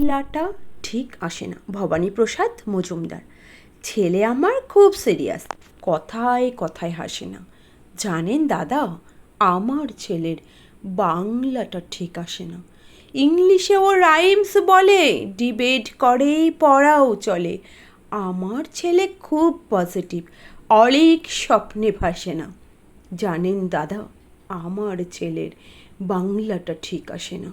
লাটা ঠিক আসে না। ভবানীপ্রসাদ মজুমদার, ছেলে আমার খুব সিরিয়াস কথায় কথায় হাসে না। জানেন দাদা, আমার ছেলের বাংলাটা ঠিক আসে না। ইংলিশে ও রাইমস বলে ডিবেট করে পড়াও চলে। আমার ছেলে খুব পজিটিভ অনেক স্বপ্নে ভাসে না। জানেন দাদা, আমার ছেলের বাংলাটা ঠিক আসে না।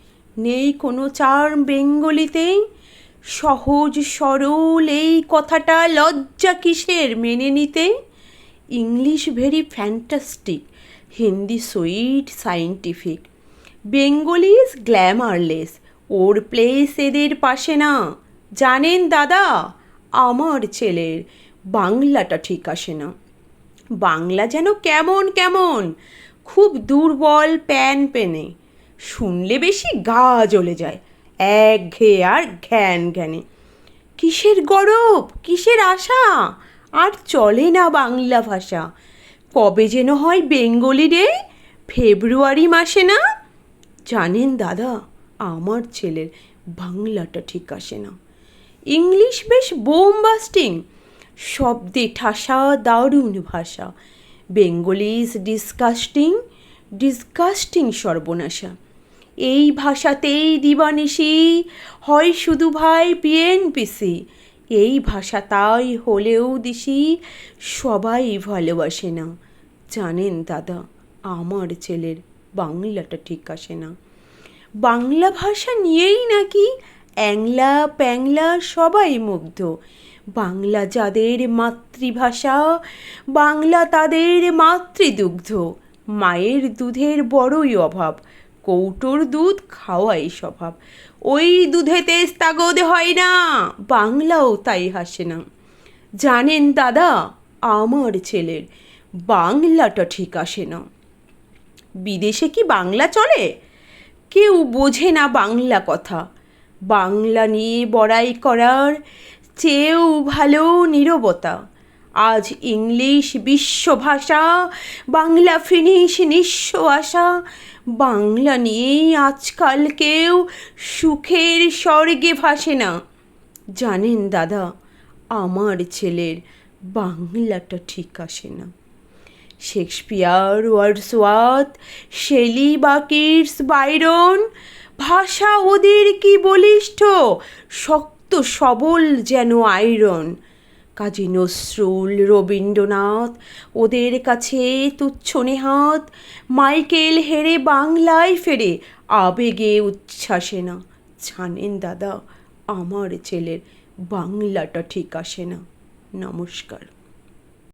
নেই কোনো চার্ম বেঙ্গলিতেই। সহজ সরল এই কথাটা লজ্জা কিসের মেনে নিতে? English very fantastic, Hindi sweet scientific. Bengali is glamourless, or place এদের পাশে না। জানেন দাদা, আমার ছেলের বাংলাটা ঠিক আসে না। বাংলা যেন কেমন কেমন, খুব দুর্বল প্যান পেনে। শুনলে বেশি গা জ্বলে যায়। এক ঘে আর ঘ্যান ঘ্যানে। কিসের গরব? কিসের আশা? আর চলে না বাংলা ভাষা। কবে যেন হয় বেঙ্গলি রে ফেব্রুয়ারি মাসে না? জানেন দাদা, আমার ছেলের বাংলাটা ঠিক আসে না। ইংলিশ বেশ বোম বাস্টিং। শব্দে ঠাসা দারুণ ভাষা। বেঙ্গলি ইজ ডিসকাস্টিং ডিসকাস্টিং সর্বনাশা। এই ভাষাতেই দিবানিশি, হয় শুধু ভাই বিএনপিসি। এই ভাষা তাই হলেও দিশি, সবাই ভালোবাসে না। জানেন দাদা, আমার ছেলের বাংলাটা ঠিক আসে না। বাংলা ভাষা নিয়েই নাকি অ্যাংলা প্যাংলা সবাই মুগ্ধ। বাংলা যাদের মাতৃভাষা, বাংলা তাদের মাতৃদুগ্ধ। মায়ের দুধের বড়ই অভাব। কৌটোর দুধ খাওয়াই স্বভাব। ওই দুধেতে স্তাগদ হয় না, বাংলাও তাই হাসে না। জানেন দাদা, আমার ছেলের বাংলাটা ঠিক আসে না। বিদেশে কি বাংলা চলে? কেউ বোঝে না বাংলা কথা। বাংলা নিয়ে বড়াই করার চেয়েও ভালো নীরবতা। আজ ইংলিশ বিশ্বভাষা, বাংলা ফিনিশ নিঃস্ব আশা। বাংলা নিয়েই আজকাল কেউ সুখের স্বর্গে ভাসে না। জানেন দাদা, আমার ছেলের বাংলাটা ঠিক আসে না। শেক্সপিয়ার ওয়ার্ডসওয়ার্থ শেলি বা কিটস বাইরন, ভাষা ওদের কি বলিষ্ঠ? শক্ত সবল যেন আয়রন কাজী নজরুল রবীন্দ্রনাথ, ওদের কাছে তুচ্ছ নেহাত, মাইকেল হেরে বাংলায় ফেরে, আবেগে উচ্ছ্বাসে না। জানেন দাদা, আমার ছেলের বাংলাটা ঠিক আসে না। নমস্কার।